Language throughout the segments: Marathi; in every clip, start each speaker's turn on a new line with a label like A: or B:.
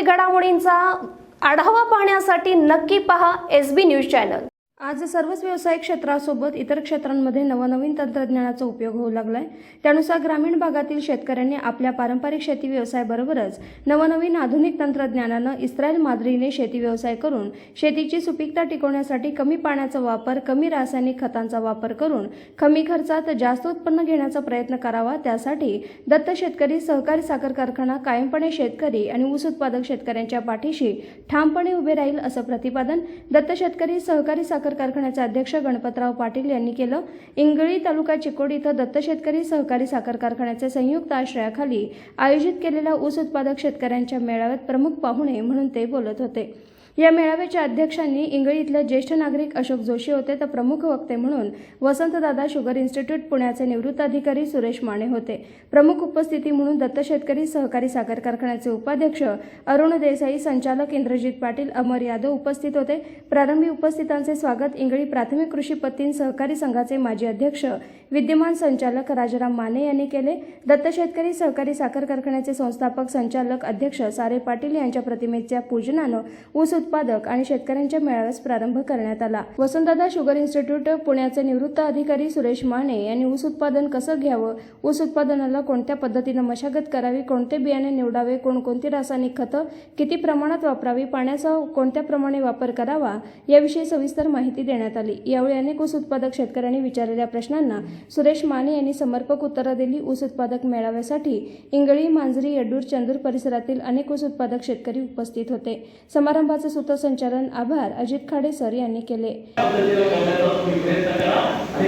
A: घडामोडींचा आढावा पाहण्यासाठी नक्की पहा एस बी न्यूज चॅनल आज सर्वच व्यवसाय क्षेत्रासोबत इतर क्षेत्रांमध्ये नवनवीन तंत्रज्ञानाचा उपयोग होऊ लागला आहे त्यानुसार ग्रामीण भागातील शेतकऱ्यांनी आपल्या पारंपरिक शेती व्यवसायाबरोबरच नवनवीन आधुनिक तंत्रज्ञानानं इस्रायल मादरीने शेती व्यवसाय करून शेतीची सुपीकता टिकवण्यासाठी कमी पाण्याचा वापर कमी रासायनिक खतांचा वापर करून कमी खर्चात जास्त उत्पन्न घेण्याचा प्रयत्न करावा. त्यासाठी दत्त शेतकरी सहकारी साखर कारखाना कायमपणे शेतकरी आणि ऊस उत्पादक शेतकऱ्यांच्या पाठीशी ठामपणे उभे राहील असं प्रतिपादन दत्त शेतकरी सहकारी साखर साखर कारखान्याचे अध्यक्ष गणपतराव पाटील यांनी केलं. इंगळी तालुका चिकोडी इथं दत्त शेतकरी सहकारी साखर कारखान्याच्या संयुक्त आश्रयाखाली आयोजित केलेल्या ऊस उत्पादक शेतकऱ्यांच्या मेळाव्यात प्रमुख पाहुणे म्हणून ते बोलत होते. या मेळाव्याच्या अध्यक्षांनी इंगळी इथले ज्येष्ठ नागरिक अशोक जोशी होते तर प्रमुख वक्ते म्हणून वसंतदादा शुगर इन्स्टिट्यूट पुण्याचे निवृत्त अधिकारी सुरेश माने होते. प्रमुख उपस्थिती म्हणून दत्त शेतकरी सहकारी साखर कारखान्याचे उपाध्यक्ष अरुण देसाई संचालक इंद्रजित पाटील अमर यादव उपस्थित होते. प्रारंभी उपस्थितांचे स्वागत इंगळी प्राथमिक कृषी पत्तीन सहकारी संघाचे माजी अध्यक्ष विद्यमान संचालक राजाराम माने यांनी केले. दत्त शेतकरी सहकारी साखर कारखान्याचे संस्थापक संचालक अध्यक्ष सारे पाटील यांच्या प्रतिमेच्या पूजनानं ऊस उत्पादक आणि शेतकऱ्यांच्या मेळाव्यास प्रारंभ करण्यात आला. वसंतदादा शुगर इन्स्टिट्यूट पुण्याचे निवृत्त अधिकारी सुरेश माने यांनी ऊस उत्पादन कसं घ्यावं ऊस उत्पादनाला कोणत्या पद्धतीनं मशागत करावी कोणते बियाणे निवडावे कोणकोणती रासायनिक खतं किती प्रमाणात वापरावी पाण्याचा कोणत्या प्रमाणे वापर करावा याविषयी सविस्तर माहिती देण्यात आली. यावेळी अनेक ऊस उत्पादक शेतकऱ्यांनी विचारलेल्या प्रश्नांना सुरेश माने यांनी समर्पक उत्तरं दिली. ऊस उत्पादक मेळाव्यासाठी इंगळी मांजरी येडूर चंदूर परिसरातील अनेक ऊस उत्पादक शेतकरी उपस्थित होते. समारंभाचं सूत्रसंचालन आभार अजित खाडे सर यांनी केले.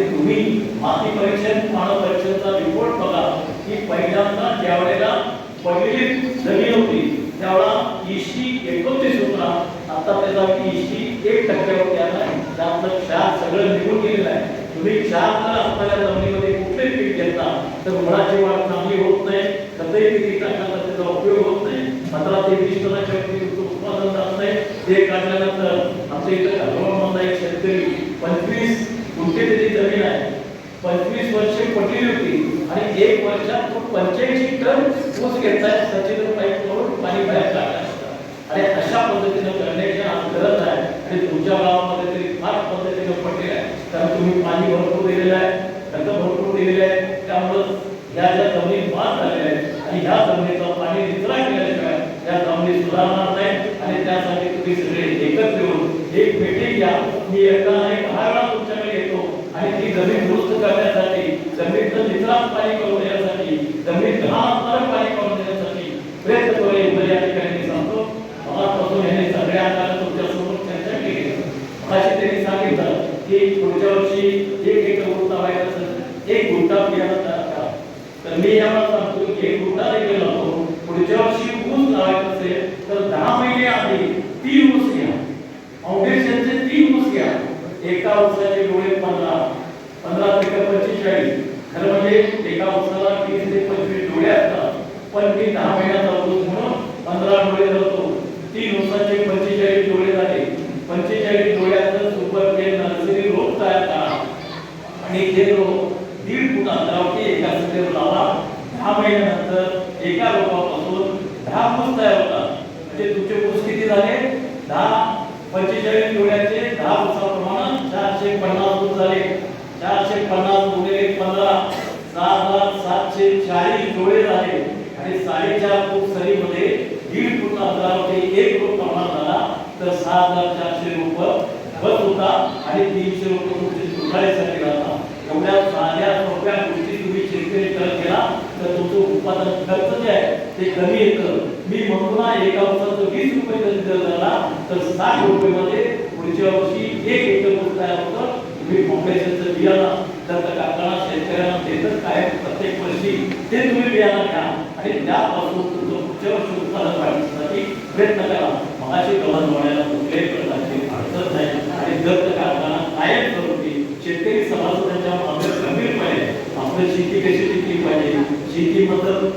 B: तुम्ही आता त्याचा इशी एक सगळं जमिनीमध्ये तर मुळाची वाढ चांगली होत नाही. किती त्याचा उपयोग होत नाही. पंधरा ते वीस टनाच्या वरती उत्पादन जात नाही ते काढल्यानंतर आमच्या इथं हवामानमधला एक शेतकरी पंचवीस गुंठे त्याची जमीन आहे पंचवीस वर्ष पडलेली होती आणि एक वर्षात तो पंच्याऐंशी टन ऊस घेतलाय सचिन पाईप करून पाणी बाहेर काढला आणि अशा पद्धतीनं करण्याची आज गरज आहे आणि तुमच्या गावामध्ये तरी फार पद्धतीनं पडलेलं आहे. कारण तुम्ही पाणी भरपूर दिलेलं आहे खतं भरपूर दिलेलं आहे. त्यामुळं या ज्या जमिनी वाद झालेल्या आहेत आणि ह्या जमिनीचा पाणी निचरा केल्याशिवाय या जमिनी सुधारणार नाही. आणि त्यासाठी तुम्ही सगळे एकत्र येऊन एक मीटिंग घ्या. मी एकदा नाही दहा ज़मीन दुरुस्त करण्यासाठी जमिनीचं निचराच पाणी करून देण्यासाठी ज़मीन घाण पाणी करून देण्यासाठी प्रयत्न एवढं या ठिकाणी सांगतो. मगापासून यांनी सगळ्या आधार तुमच्यासोबत चर्चा केली. मगाशी त्यांनी सांगितलं की पुढच्या वर्षी एक एकर गुंठा व्हायचा असेल, एक तयार करा तर मी याला सांगतो की एक गुंठा देखील नको पुढच्या वर्षी ऊस लावायचं असेल, तर दहा महिने आधी तीन ऊस घ्या. फाउंडेशनचे तीन ऊस घ्या. एका ऊसाचे डोळे पंधरा पंधरा ते पंचेचाळीस. खरं म्हणजे एका वर्षाला तीस ते पंचवीस डोळे असतात पण मी दहा महिन्याचा ऊस म्हणून पंधरा डोळे धरतो. तीन ऊसाचे पंचेचाळीस डोळे झाले. पंचेचाळीस डोळ्याचं सुपर ते नर्सरी रोप तयार करा. आणि ते रोप दीड फूट अंतरावरती एका सगळे लावा. दहा महिन्यानंतर एका रोपापासून दहा फूट तयार होतात. म्हणजे तुमचे ऊस किती झाले? दहा पंचेचाळीस डोळ्याचे दहा ऊसाप्रमाणे चारशे पन्नास ऊस झाले चारशे पन्नास गुणिले पंधरा सात हजार सातशे चाळीस डोळे झाले. आणि साडेचार फूट सरीमध्ये दीड फूट अंतरावरती एक फूट प्रमाण झाला. तर सहा हजार चारशे रुपये बस होता आणि तीनशे रुपये तुमचे सुधारेसाठी राहता एवढ्या साध्या सोप्या गोष्टी तुम्ही शेतकरी करत गेला तर तुमचं उत्पादन खर्च जे आहे ते कमी येतं मी म्हणतो ना एका वर्षाचं वीस रुपये जरी दर झाला तर साठ रुपये मध्ये पुढच्या वर्षी एक एकर तयार होतं. तुम्ही फाउंडेशनचं बियाणं जर का काकांना शेतकऱ्यांना देतच काय प्रत्येक वर्षी ते तुम्ही बियाणं घ्या. आणि त्यापासून तुमचं पुढच्या वर्षी उत्पादन वाढण्यासाठी प्रयत्न करा. मगाशी गव्हाण होण्याला कुठल्याही प्रकारची अडचण नाही. आणि जर का कारखाना कायम स्वरूपी शेतकरी सभासदांच्या मागे गंभीरपणे आपलं शेती कशी टिकली पाहिजे? शेतीबद्दल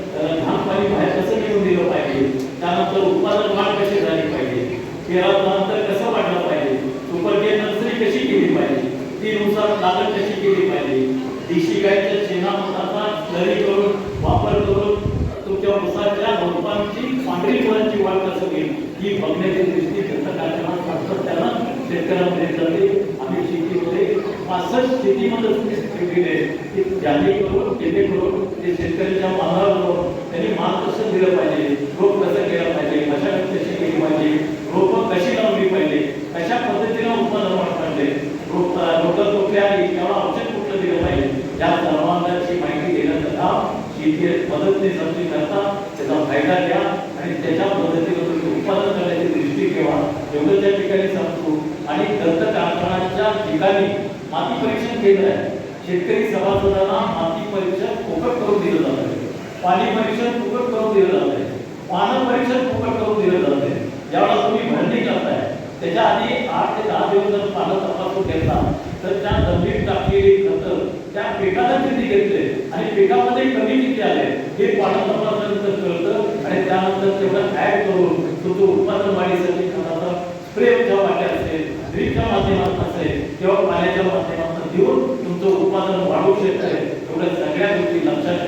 B: घाम पाणी बाहेर कसं निघून दिलं पाहिजे? त्यानंतर उत्पादन वाढ कशी झाली पाहिजे? पेरानंतर कसं वाढलं पाहिजे सुपर नर्सरी कशी केली पाहिजे तीनुसार लागण कशी केली पाहिजे? देशी गायच्या शेणामताचा दरी करून वापर करून तुमच्या उसाच्या रोपांची पांढरी फुलांची वाढ कसं होईल ही बघण्याची दृष्टी व्यक्त कार्यक्रमात सातत्यानं शेतकऱ्यांमध्ये जाते आम्ही शेतीमध्ये पासष्ट शेतीमध्ये आहे. की जेणेकरून जेणेकरून ते शेतकऱ्याच्या मालावर त्यांनी मार्गदर्शन दिलं पाहिजे रोप कसं केलं पाहिजे मशागत कशी केली पाहिजे रोपं कशी लावली पाहिजे कशा पद्धतीनं उत्पादन वाढ पाहिजे रोप रोपं कुठले आली तेव्हा औषध कुठलं दिलं पाहिजे या सर्वांची माहिती देण्याचं काम शेती मदतने समजून करता त्याचा फायदा घ्या आणि त्याच्या पद्धतीनं तुम्ही उत्पादन करण्याची दृष्टी ठेवा एवढं त्या ठिकाणी सांगतो आणि दंत कारखान्याच्या ठिकाणी माती परीक्षण केंद्र आहे. शेतकरी सभासदांना माती परीक्षण फुकट करून दिलं जात आहे. पाणी परीक्षण फुकट करून दिलं जात आहे. पानं परीक्षण फुकट करून दिलं जात आहे. ज्यावेळेला तुम्ही भरणी करताय त्याच्या आधी आठ ते दहा दिवस जर पानं तपासून घेतला तर त्या जमिनीत टाकलेली खतं त्या पिकाला किती घेतले आणि पिकामध्ये कमी किती आले हे पानं तपासल्यानंतर कळतं आणि त्यानंतर तेवढं ऍड करून तो जो उत्पादन वाढीसाठी खताचा स्प्रेच्या वाट्या असेल ड्रीपच्या माध्यमातून असेल किंवा पाण्याच्या माध्यमातून देऊन तुमचं उत्पादन वाढवू शकतंय एवढ्या सगळ्या गोष्टी लक्षात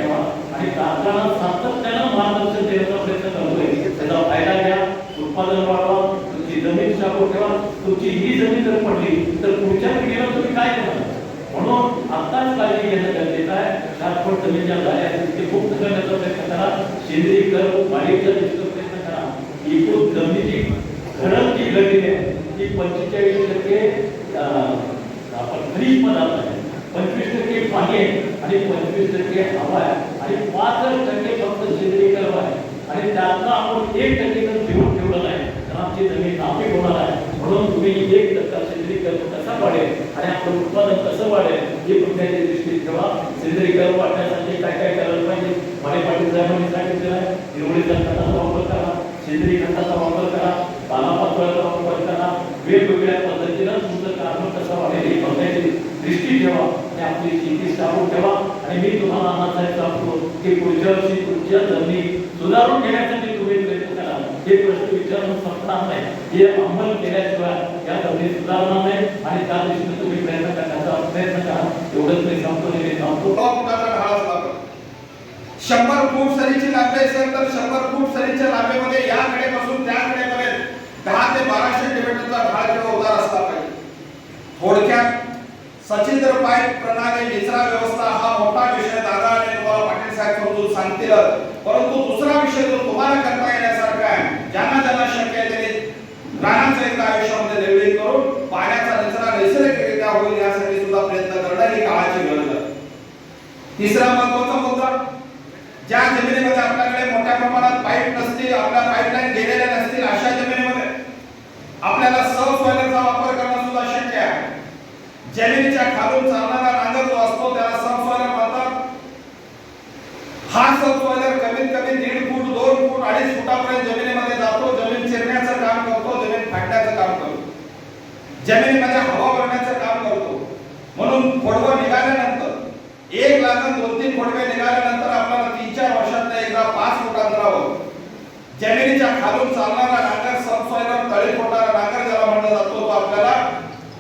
B: ठेवा सातत्यानं मार्गदर्शन देण्याचा प्रयत्न करतोय. त्याचा फायदा घ्या उत्पादन वाढवा तुमची जमीन शाबूत ठेवा तुमची ही जमीन जर पडली तर पुढच्या पिढीला तुम्ही काय करणार? म्हणून आताच काळजी घेणं गरजेचं आहे. शासपट जमीन ज्या झाल्या ते मुक्त करण्याचा प्रयत्न करा. सेंद्रिय कर वाढीचा प्रयत्न करा. एकूण जमिनीची जी घडलेली आहे ती पंचेचाळीस टक्के आपण खनिज पदार्थ आहे. पंचवीस टक्के पाणी आहे आणि पंचवीस टक्के हवा आहे. आणि पाच टक्के फक्त सेंद्रिय कर्म आहे. आणि त्यातनं आपण एक टक्के जर ठेवून ठेवलं नाही तर आमची जमीन नापीक होणार आहे. म्हणून तुम्ही एक टक्का सेंद्रिय कर्म कसा वाढेल आणि आपलं उत्पादन कसं वाढेल हे बघण्याची दृष्टीत ठेवा. सेंद्रिय कर्म वाढण्यासाठी काय काय करायला पाहिजे? माने पाटील साहेबांनी सांगितलेलं आहे. हिरवळीचा खताचा वापर करा. सेंद्रिय खताचा वापर करा. पालापाचोळ्याचा वापर करा. वेगवेगळ्या पद्धतीनं तुमचं काम कसं वाढेल हे बघण्याची दृष्टी ठेवा. आणि आपली शेती सावरून ठेवा. आणि मी तुम्हाला अण्णासाहेब सांगतो की पुढच्या वर्षी तुमच्या जमिनी सुधारून घेण्यासाठी तुम्ही प्रयत्न करा. हे प्रश्न विचारून संपणार नाही. हे अंमल केल्याशिवाय या जमिनी सुधारणार नाही. आणि त्या दृष्टीने तुम्ही प्रयत्न करण्याचा प्रयत्न करा. एवढंच मी सांगतो मी सांगतो
C: शंभर फूट सरीची लांबी असेल तर शंभर फूट सरीच्या लांबीमध्ये याकडे पासून त्याकडे पर्यंत दहा ते बाराशे किलोमीटरचा ढाळ किंवा उदार असला पाहिजे. थोडक्यात सचिंद्र पाईप प्रणाली निचरा व्यवस्था हा मोठा विषय दादा आणि तुम्हाला पाटील साहेब समजून सांगतील. परंतु दुसरा विषय जो तुम्हाला करता येण्यासारखा आहे ज्यांना ज्यांना शक्य आहे त्यांनी रानाचं एक आयुष्यामध्ये लेवलिंग करून पाण्याचा निचरा नैसर्गिकरित्या होईल यासाठी सुद्धा प्रयत्न करणं ही काळाची गरज आहे. तिसरा महत्त्वाचा मुद्दा ज्या जमिनीमध्ये आपल्याकडे मोठ्या प्रमाणात पाईप नसतील आपल्या पाईपलाईन गेलेल्या नसतील अशा जमिनीमध्ये आपल्याला सहज सॉइलरचा वापर करणं सुद्धा शक्य आहे जमिनीच्या खालून चालणारा नांगर जो असतो त्याला सब म्हणतात. हा सब कमीत कमी दीड फूट दोन फूट अडीच फुटापर्यंत जमिनीमध्ये जातो. जमीन चिरण्याचं काम करतो जमीन फाडण्याचं काम करतो. जमिनीमध्ये हवा भरण्याचं काम करतो. म्हणून फोडवं निघाल्यानंतर एक लागण दोन तीन फोडवे निघाल्यानंतर आपल्याला तीन चार वर्षात एकदा पाच फूट अंतरावर जमिनीच्या खालून चालणारा नांगर सबसॉइलर तळी फोडणारा नांगर ज्याला म्हणला जातो तो आपल्याला